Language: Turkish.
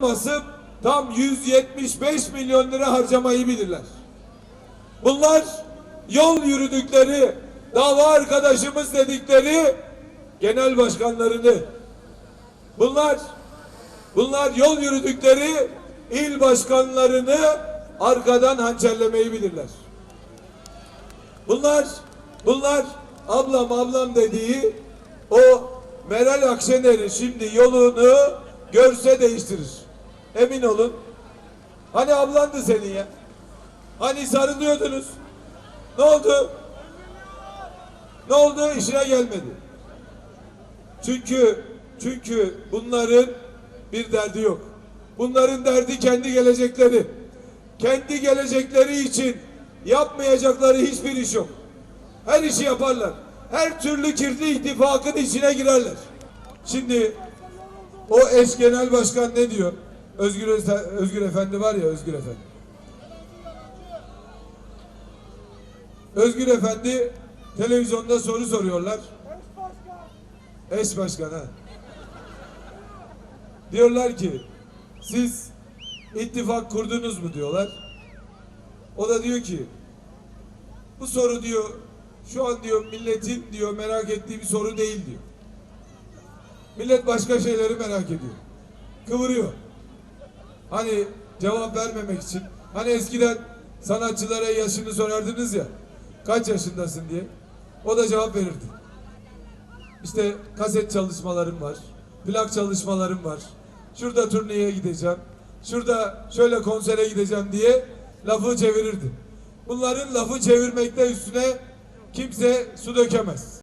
basıp tam 175 milyon lira harcamayı bilirler. Bunlar yol yürüdükleri, dava arkadaşımız dedikleri genel başkanlarını, bunlar bunlar yol yürüdükleri il başkanlarını arkadan hançerlemeyi bilirler. Bunlar bunlar ablam ablam dediği o Meral Akşener'in şimdi yolunu görse değiştirir. Emin olun. Hani ablandı senin ya? Hani sarılıyordunuz? Ne oldu? Ne oldu? İşine gelmedi. Çünkü çünkü bunların bir derdi yok. Bunların derdi kendi gelecekleri. Kendi gelecekleri için yapmayacakları hiçbir iş yok. Her işi yaparlar. Her türlü kirli ittifakın içine girerler. Şimdi o eş genel başkan ne diyor? Özgür, Öze- Özgür Efendi var ya Özgür Efendi. Özgür Efendi televizyonda soru soruyorlar. Eş başkan ha. Diyorlar ki siz ittifak kurdunuz mu diyorlar. O da diyor ki bu soru diyor şu an diyor milletin diyor merak ettiği bir soru değil diyor. Millet başka şeyleri merak ediyor. Kıvırıyor. Hani cevap vermemek için. Hani eskiden sanatçılara yaşını sorardınız ya. Kaç yaşındasın diye. O da cevap verirdi. İşte kaset çalışmalarım var. Plak çalışmalarım var. Şurada turneye gideceğim. Şurada şöyle konsere gideceğim diye lafı çevirirdi. Bunların lafı çevirmekte üstüne kimse su dökemez.